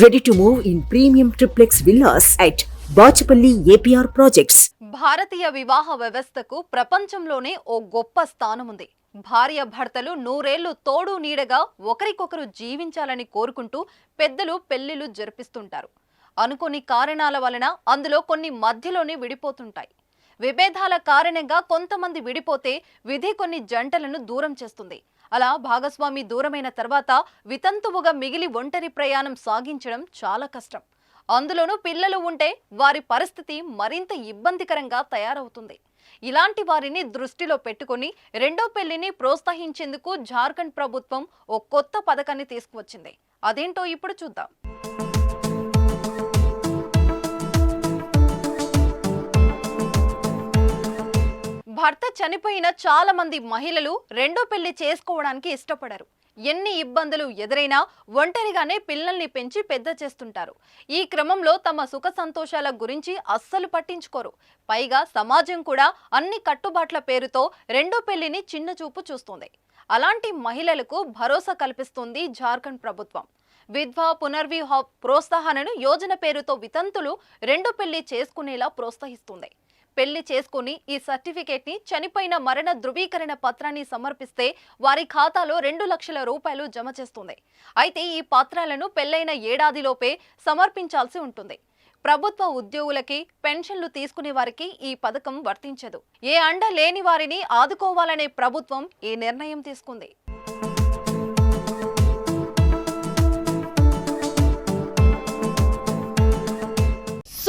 Ready to move in premium triplex villas at Bachupally APR projects భారతీయ వివాహ వ్యవస్థకు ప్రపంచంలోనే ఓ గొప్ప స్థానం ఉంది భార్య భర్తలు నూరేళ్ళు తోడు నీడగా ఒకరికొకరు జీవించాలని కోరుకుంటూ పెద్దలు పెళ్ళిళ్ళు జరిపిస్తుంటారు. అనుకోని కారణాల వలన అందులో కొన్ని మధ్యలోనే విడిపోతుంటాయి. విభేదాల కారణంగా కొంతమంది విడిపోతే విధి కొన్ని జంటలను దూరం చేస్తుంది. అలా భాగస్వామి దూరమైన తర్వాత వితంతువుగా మిగిలి ఒంటరి ప్రయాణం సాగించడం చాలా కష్టం. అందులోనూ పిల్లలు ఉంటే వారి పరిస్థితి మరింత ఇబ్బందికరంగా తయారవుతుంది. ఇలాంటి వారిని దృష్టిలో పెట్టుకొని రెండో పెళ్ళిని ప్రోత్సహించేందుకు జార్ఖండ్ ప్రభుత్వం ఓ కొత్త పథకాన్ని తీసుకువచ్చింది. అదేంటో ఇప్పుడు చూద్దాం. భర్త చనిపోయిన చాలా మంది మహిళలు రెండో పెళ్ళి చేసుకోవడానికి ఇష్టపడరు. ఎన్ని ఇబ్బందులు ఎదురైనా ఒంటరిగానే పిల్లల్ని పెంచి పెద్ద చేస్తుంటారు. ఈ క్రమంలో తమ సుఖ సంతోషాల గురించి అస్సలు పట్టించుకోరు. పైగా సమాజం కూడా అన్ని కట్టుబాట్ల పేరుతో రెండో పెళ్ళిని చిన్న చూపు చూస్తుంది. అలాంటి మహిళలకు భరోసా కల్పిస్తుంది జార్ఖండ్ ప్రభుత్వం. విధ్వా పునర్వివాహ ప్రోత్సాహనను యోజన పేరుతో వితంతులు రెండో పెళ్ళి చేసుకునేలా ప్రోత్సహిస్తుంది. పెళ్ళి చేసుకుని ఈ సర్టిఫికేట్ని చనిపోయిన మరణ ధృవీకరణ పత్రాన్ని సమర్పిస్తే వారి ఖాతాలో రెండు లక్షల రూపాయలు జమ చేస్తుంది. అయితే ఈ పత్రాలను పెళ్ళైన ఏడాదిలోపే సమర్పించాల్సి ఉంటుంది. ప్రభుత్వ ఉద్యోగులకి పెన్షన్లు తీసుకునే వారికి ఈ పథకం వర్తించదు. ఏ అండ లేని వారిని ఆదుకోవాలనే ప్రభుత్వం ఈ నిర్ణయం తీసుకుంది.